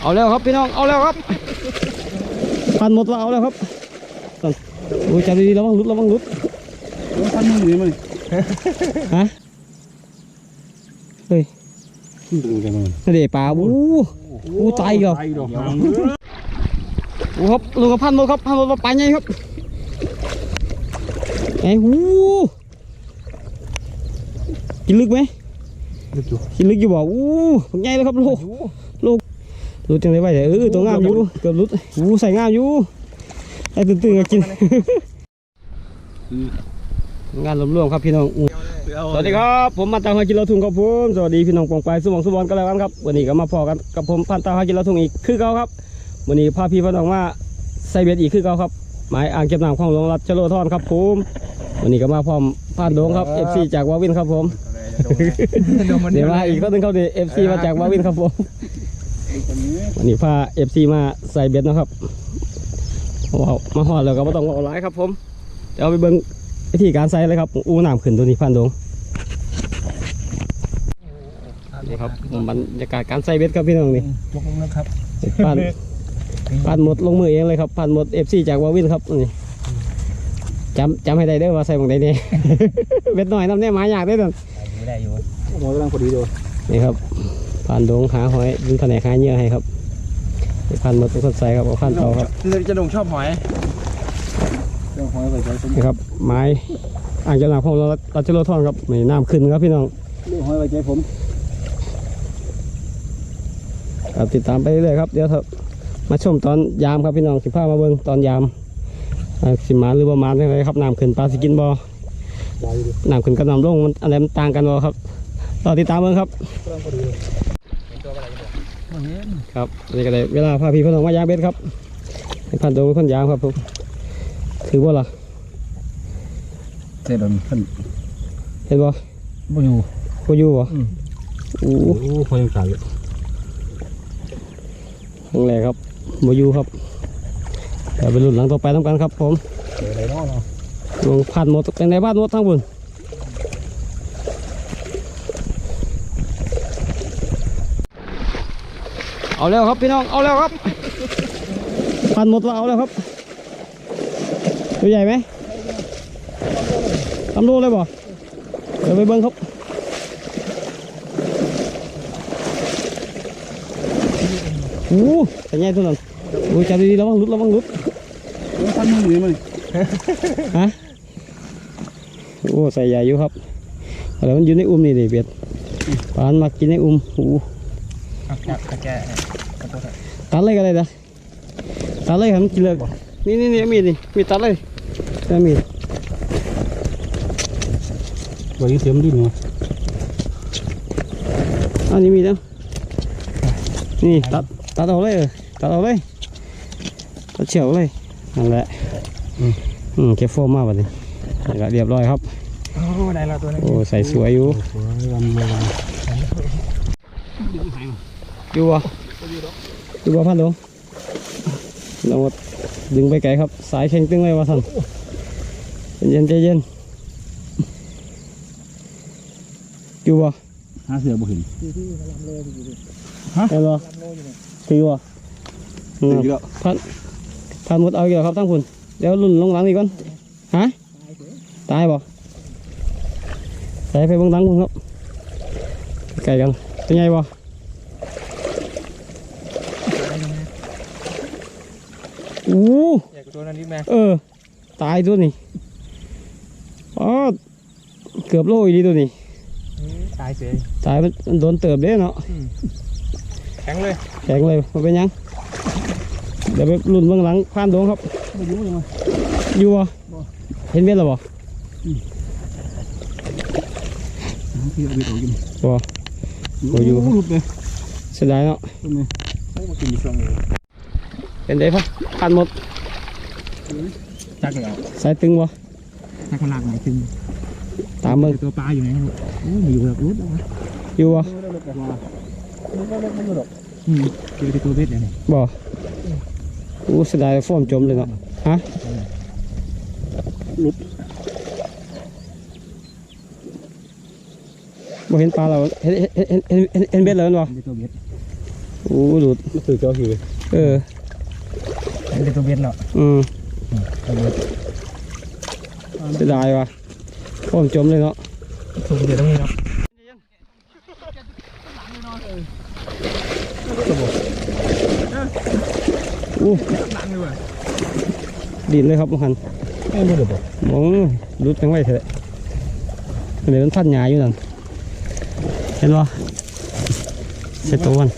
เอาแล้วครับพี่น้อง เอาแล้วครับพันหมดว่าเอาแล้วครับนั่นโอ้ยจับดีๆระวังหลุดระวังหลุดพันมือนี่มันฮะเฮ้ยดูกันมันนั่นเด็ปลาอู้อู้ตายอีกแล้วตายดอกหางโอ้ครับลูกกับพันหมดครับพันหมดว่าปลาใหญ่ครับไอ้หูกินลึกไหมลึกอยู่กินลึกอยู่บ่อู้ผงใหญ่เลยครับลูก ลูกลูกจังเลยไว้แต่เออตัวงามอยู่เกือบหลุดอู้ใส่งามอยู่ไอ้ตื่นๆก็กินงานรวมๆครับพี่น้องอู้สวัสดีครับผมมาตามหากินเราทุ่งครับผมสวัสดีพี่น้องปองไปายสมองสมบอนกันแล้วกันครับวันนี้ก็มาพอกันกับผมพันตามหากินเราทุ่งอีกคือเก่าครับวันนี้พาพี่พี่น้องมาใส่เบ็ดอีกคือเก่าครับหมายอ่างเก็บน้ำของหลวงรัชโลธรครับผมวันนี้ก็มาพร้อมผ่านโดงครับ FC จากวาวินครับผมเดี๋ยวมาอีกก็นึงเขาดีเอฟซีมาจากมาวินครับผม วันนี้พาเอฟซีมาใส่เบ็ดนะครับว้าวมาหอดแล้วก็ไม่ต้องว่าเอาหลายครับผมเดี๋ยวเอาไปเบิ้งวิธีการใส่เลยครับ อู้น้ำขึ้นตัวนี้พันดงนี่ครับบรรยากาศการใส่เบ็ดครับพี่น้องนี่ลงนะครับพันพันหมดลงมือเองเลยครับพันหมดเอฟซีจากวาวินครับนี่จำจำให้ได้เด้อว่าใส่บางใดเนี่ยเบ็ดหน่อยน้ำเนี่ยหมายากได้อนั่นได้อยู่หมดกำลังพอดีโดนนี่ครับ ผ่านดงหาหอยยินแผนกหาเหยื่อให้ครับพันหมดเป็นคนใส่ครับเอาพันต่อครับจะดงชอบหอยเรื่องหอยไปใช้สมนี่ครับไม้อ่างจนาของเราเราจะลดทอนครับนี่น้ำขึ้นครับพี่น้องเรื่องหอยไปใช้ผมครับติดตามไปเรื่อยๆครับเดี๋ยวเถอะมาชมตอนยามครับพี่น้องสิพามาเบิ่งตอนยามอ่าสิมาหรือประมาณอะไรครับน้ำขึ้นปลาสิกินบ่ได้อยู่น้ำขึ้นกับน้ำลงมันอะไรมันต่างกันบ่ครับรอติดตามเบิ่งครับ ครับนี่ก็ได้เวลาพาพี่พี่น้องมายามเบ็ดครับให้พันดงเป็นคนยามครับผมถือว่าล่ะเสร็จแล้วขึ้นเห็นบ่บ่อยู่บ่อยู่บ่อืมโอ้โอ้หอยยังขายอยู่ครั้งแรกครับโมยูครับเดี๋ยวไปรุ่นหลังต่อไปทำกันครับผมเจออะไรเนาะเนาะลงผ่านหมดเป็นในบ้านหมดทั้งบุญ เอาแล้วครับพี่น้องเอาแล้วครับผ่านหมดแล้วเอาแล้วครับตัวใหญ่ไหมทำรูเลยบ่เดี๋ยวไปเบิ้งครับโอ้แต่ใหญ่ตัวนั้นโอ้ยจับดีๆระวังหลุดระวังหลุดพันมือนี่มันฮะโอ้ใส่ใหญ่อยู่ครับแล้วมันอยู่ในอุ้มนี่ดิเบียดปานมากินในอุ้มโอ้แกะแกะ ตัดเลยก็ได้นะตัดเลยครับมันกินเลยนี่นี่นี่มีดนี่มีดตัดเลยเอามีดวันนี้เสียมดิ้นมาอันนี้มีดนะนี่ตัดตัดเอาเลยเออตัดเอาเลยตัดเฉียวเลยนั่นแหละอืมเก็บโฟมมาบัดนี้นี่ก็เรียบร้อยครับโอ้ได้แล้วตัวนี้โอ้ใส่สวยอยู่สวยวันเลย อยู่วะอยู่วะพันหลวงเรามาดึงไปไกลครับ สายแข็งตึงเลยวะท่านใจเย็นใจเย็นอยู่วะหาเสือบ่เห็นเห็นวะถือวะอืมพันพันหมดเอาอีกแล้วครับทั้งคุณเดี๋ยวลุ่นลงหลังอีกก่อนฮะตายบ่ใส่ไปเบางหลังคุณครับไกลกันเป็นไงบ่ อู้ใหญ่กว่าตัวนั้นนิดแม่เออ ตายตัวนี้อ๋อเกือบโลอีดีตัวนี้ ตายเสียตายมันโดนเติบเด้เนาะแข็งเลยแข็งเลยมันเป็นหยัง เดี๋ยวไปลุ่นเบื้องหลังผ่านดงครับไม่ยุ่งเลยมั้ยอยู่บ่เห็นเบ็ดแล้วบ่พี่เอาไปต่อกินบ่บ่อยู่หลุดเลยเสียดายเนาะ เป็นไดพะผ่านหมดจักแล้วสายตึงบ่ถ้าเขาลากไหนตึงตามเบิ่งตัวปลาอยู่ไหนครับโอ้มาอยู่แบบรุดแล้ววะอยู่บ่อืมเจอที่ตัวเบ็ดเนี่ยบ่อู้เสียดายฟอร์มจมเลยเนาะฮะบ่เห็นปลาเราเห็นเห็นเห็นเห็นเห็นเห็นเบ็ดแล้วแม่นบ่ที่ตัวเบ็ดโอ้หลุดมันถือเจ้าหิวเออ เป็นตัวเบ็ดเนาะอืมตัวเบ็ดเสียดายว่ะพ่อมจมเลยเนาะถูกเบ็ดตรงนี้เนาะอู้หลังเลยว่ะดินเลยครับมังหันไม่รู้เดี๋ยวบอกมองรุดแปลงไว้เถอะเดี๋ยวมันพันหยาอยู่นั่นเห็นปะเสร็จตัวมัน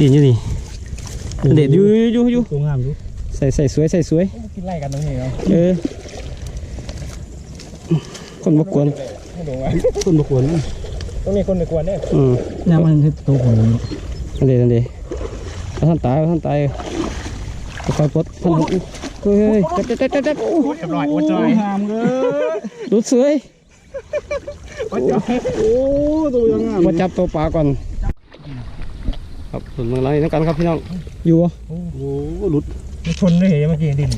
ดินอยู่นี่ เด็ดอยู่อยู่อยู่ตัวงามดูใส่ใส่สวยใส่สวยกินไล่กันตรงนี้เนาะเออคนบกวนไม่ดูว่าคนบกวนต้องมีคนในกวนเนี่ยอืมเนี่ยมันคือตัวผมนั่นเดนั่นเดเอาท่านตายเอาท่านตายคอยปลดท่านเฮ้ยเฮ้ยจับจับจับจับจับโอ้เรียบร้อยโอ้จอยงามเลยรุดสวยโอ้จอยโอ้ตัวยังงามมาจับตัวปลาก่อนครับส่วนเมืองไรนั่นกันครับพี่น้อง อยู่บ่โอ้โหหลุดมันชนเลยเมื่อกี้ดิน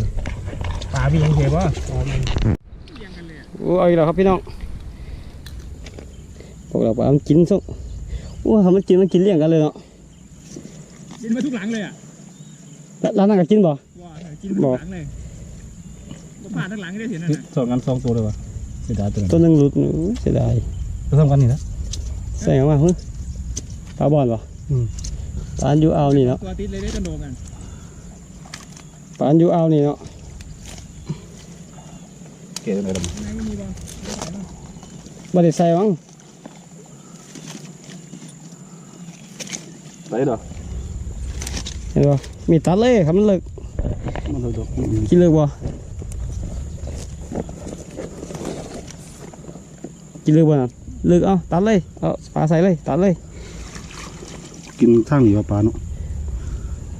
ปลาบียังเห็นว่าโอ้เอาอีกแล้วครับพี่น้องพวกเราปลามันกินซุกโอ้ทำมันกินมันกินเลี้ยงกันเลยเนาะกินมาทุกหลังเลยอะแล้วร้านนั้นก็กินบ่ว้ากินทุกหลังเลยผ่านทั้งหลังได้เห็นนั่นสองกันสองตัวเลยวะเสียดายตัวตัวหนึงหลุดอู้เสียดายตัวสองกันนี่นะใส่ออกมาเฮ้ยปลาบอลบ่อืม ปลาอันอยู่เอานี่เนาะตัวติดเลยได้กระโดดกันปลาอันอยู่เอานี่เนาะเก๋เลยดำไหนก็มีบ้างบ่ได้ใส่มั้งไหนดอกเห็นบ่มีตัดเลยครับมันเลิกมันเลยดอกกินเลิกบ่กินเลิกบ่น่ะเลิกเอาตัดเลยเอาปลาใส่เลยตัดเลย กินทางนี้ว่าปลาเนาะ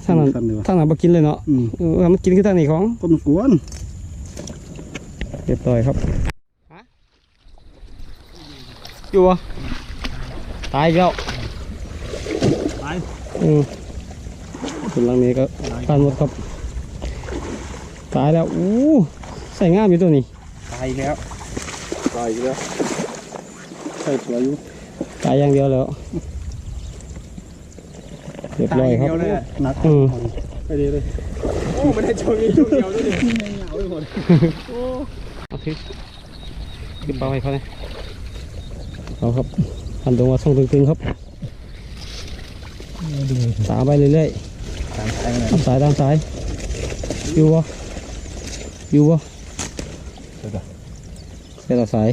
ทางนั้นทางนี้วะทางนั้นบ่กินเลยเนาะอืม เออมันกินคือทางนี้ของก็มันกวนเรียบร้อยครับอยู่บ่ตายอีกแล้วตายอืมส่วนหลังนี้ก็ผ่านหมดครับตายแล้วอู้ใส่งามอยู่ตัวนี้ตายแล้วตายแล้วใส่ตัวอยู่ตายอย่างเดียวแล้ว เรียบร้อยครับหนักอืมไปดีเลยโอ้ไม่ได้ชนนี้ช่วงเดียวด้วยดิเหงาไปหมดเอาทิขึ้นปลาไว้เขาเลยเอาครับพันตรงมาส่งตึงๆครับดึงตามไปเรื่อยตามสายๆตามสายตามสายอยู่บ่อยู่บ่เสียต่อสาย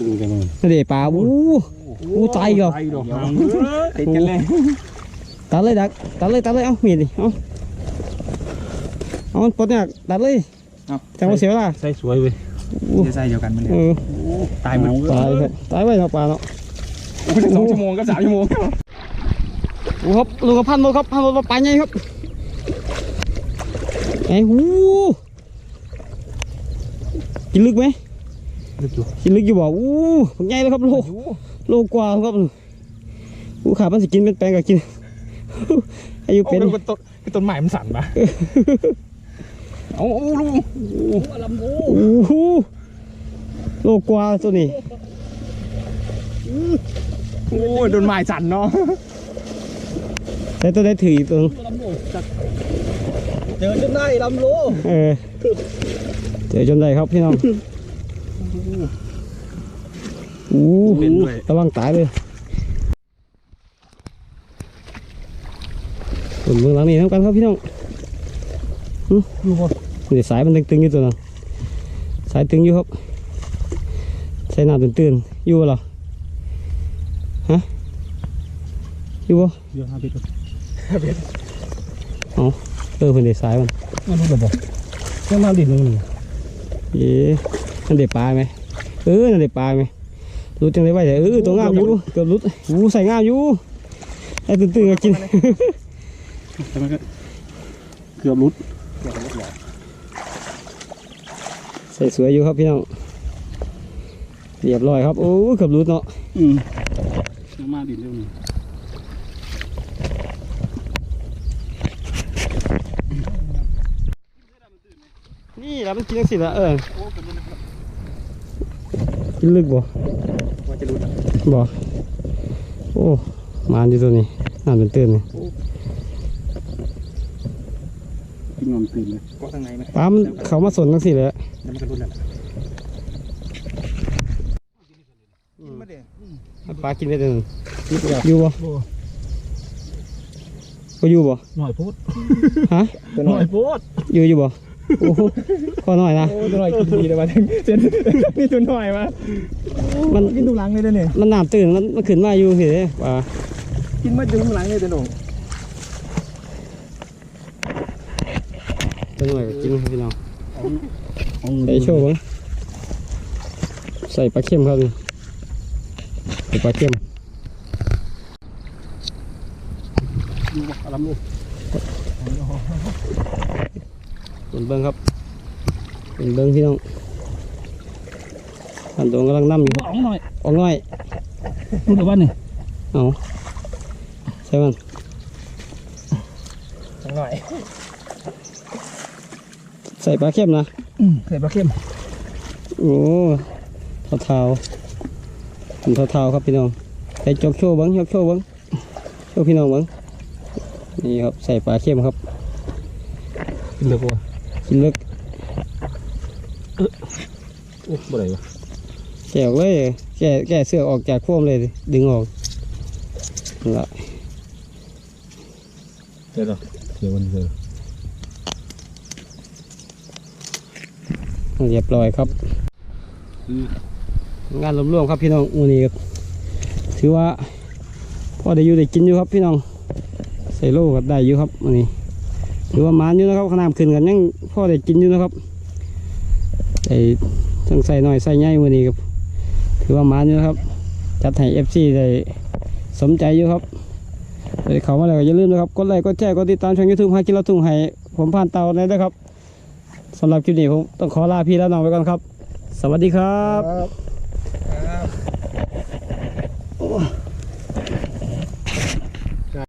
ดึงกันเลยนั่นเดี๋ยวปลาอู้อู้ตายอีกแล้วตายดอกหางติดกันเลยตัดเลยดักตัดเลยตัดเลยเอามีดดิเอาเอามันปลดเนี่ยตัดเลยจังหวะเสียเวลาใส่สวยเว้ยอู้ใส่เดียวกันมันเลยเออตายหมดตายครับตายไว้เนาะปลาเนาะสองชั่วโมงกับสามชั่วโมงโอ้ครับลุงกับพันหมดครับพันหมดมาปลาใหญ่ครับไอ้หูกินลึกไหม ลึกอยู่กินลึกอยู่บ่อู้ใหญ่เลยครับโลโลกว่าครับอู้ขามันสิกินเป็นแปลงกับกินอายุเป็เป็นนเป็นต้นเป็นต้นใหม่มันสั่นปะเอาเอาลุงโอ้โหโลกว่าตัวนี้โอ้ยโดนไม้สั่นเนาะแต่ตัวได้ถืออีกตัวเจอจนได้ลำโลเออเจอจนได้ครับพี่น้อง อู้ระวังตายเลยส่วนเมืองหลังนี้ทำกันครับพี่น้องหึเดี๋ยวสายมันตึงๆอยู่ตัวนั้นสายตึงอยู่ครับใส่น้ำตื่นๆอยู่บ่เหรอฮะอยู่บ่เดี๋ยวหาไปดูเออเพิ่นได้สายมันมันรู้หรือเปล่าเจ้ามาดินนึงเย้ นั่นเด็ดปลาไหมเออนั่นเด็ดปลาไหมรู้จังเลยว่าแต่เออตัวงามอยู่เกือบรุดอู้ใส่งามอยู่ไอ้ตื่นๆก็กินใช่ไหมก็เกือบรุดใส่สวยอยู่ครับพี่น้องเรียบร้อยครับโอ้เกือบรุดเนาะอืมยังมาดินเร็วนี่นี่แล้วมันกินจังสิละเออ กินลึกบ่ว่าจะรู้บ่โอ้มานอยู่ตัวนี้น้ำเป็นตื่นนี่กินนอนตื่นเลยก็ข้างในไหมปลามันเขามาสนจังซี่แหละแล้วมันก็รุดแล้วมาเดี๋ยวปลากินไปเด้ออยู่บ่บ่อยู่บ่หน่อยพูดฮะหน่อยพูดอยู่อยู่บ่ โอ้โหขอหน่อยนะ โอ้ตัวหน่อยกินดีเลยมาเจนนี่ตัวหน่อยมามันกินดูหลังเลยเนี่ยมันหน้ำตื่นมันมันขึ้นมาอยู่พี่เด้ปลากินมาดูหลังเลยตัวหนุ่มตัวหน่อยกินพี่น้องใส่โชว์เบิ่งใส่ปลาเค็มครับนี่ใส่ปลาเค็มดูบ่อารมณ์ดู เป็นเบิ้งครับ เป็นเบิ้งพี่น้องอันโดงกำลังนั่อยู่อ๋องหน่อยออกน้อยรู้แต่ว่านี่เอาใช่มันหน่อย ใส่ปลาเค็มนะใส่ปลาเค็มโอ้เท้าเท้าๆผมเท้าเท้าๆครับพี่น้องใส่จกโชว์เบิ้งจกโชว์เบิ้งโชว์พี่น้องเบิ้งนี่ครับใส่ปลาเค็มครับกินเลยกว่า กินเลึกโอ้บ่ได้วะแกะออกเลย แกะแกะเสื้อออกจากโฟมเลยดึงออกนั่นละเดี๋ยวเดี๋ยววันเดียวเรียบร้อยครับ งานรวมๆครับพี่น้องวันนี้ก็ถือว่าพอได้อยู่ได้กินอยู่ครับพี่น้องใส่โลก็ได้อยู่ครับวันนี้ ถือว่ามานอยู่นะครับขนาดขึ้นกันยังพ่อได้กินอยู่นะครับใส่ทั้งใส่หน่อยใส่ใหญ่วันนี้ครับถือว่ามานอยู่นะครับ จัดให้เอฟซีได้สมใจอยู่ครับเลยเขามาแล้วก็อย่าลืมนะครับกดไลค์กดแชร์กดติดตามช่องยูทูบให้กินเราทุ่งให้ผมผ่านเตาเลยนะครับสำหรับคลิปนี้ผมต้องขอลาพี่แล้วน้องไปก่อนครับ สวัสดีครับครับ